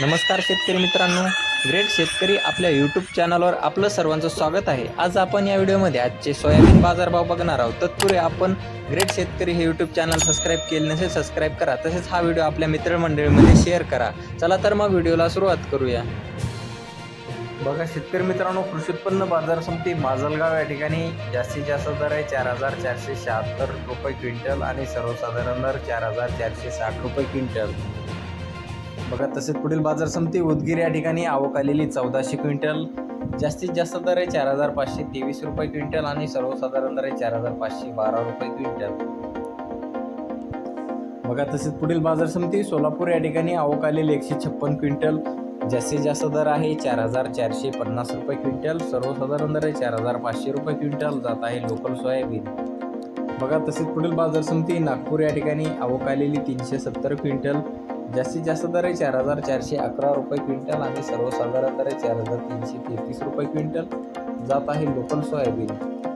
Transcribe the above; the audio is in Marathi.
नमस्कार शेतकरी मित्रांनो. ग्रेट शेतकरी आपल्या यूट्यूब चॅनलवर आपलं सर्वांचं स्वागत आहे. आज आपण या व्हिडिओमध्ये आजचे सोयाबीन बाजारभाव बघणार आहोत. तत्पूर्वी आपण ग्रेट शेतकरी हे यूट्यूब चॅनल सबस्क्राईब केले नसेल सबस्क्राईब करा. तसेच हा व्हिडिओ आपल्या मित्रमंडळीमध्ये शेअर करा. चला तर मग व्हिडिओला सुरुवात करूया. बघा शेतकरी मित्रांनो कृषी उत्पन्न बाजार समिती माजलगाव या ठिकाणी जास्तीत जास्त दर आहे चार हजार चारशे शहात्तर रुपये क्विंटल आणि सर्वसाधारण दर चार हजार चारशे साठ रुपये क्विंटल. बघा तसेच पुढील बाजार समिती उदगीर या ठिकाणी आवक आलेली चौदाशे क्विंटल जास्तीत जास्त दर आहे चार हजार पाचशे तेवीस रुपये क्विंटल आणि सर्वसाधारण दर आहे चार हजार पाचशे बारा रुपये क्विंटल. बघा तसेच पुढील बाजार समिती सोलापूर या ठिकाणी आवक आलेली एकशे छप्पन क्विंटल जास्तीत जास्त दर आहे चार हजार चारशे पन्नास रुपये क्विंटल सर्वसाधारण दर आहे चार हजार पाचशे रुपये क्विंटल जात आहे लोकल सोयाबीन. बघा तसेच पुढील बाजार समिती नागपूर या ठिकाणी आवक आलेली तीनशे सत्तर क्विंटल जास्तीत जास्त दर आहे चार हजार चारशे अकरा रुपये क्विंटल आणि सर्वसाधारण दर आहे चार हजार तीनशे तेहतीस रुपये क्विंटल. जात आहे लोकल सोयाबीन.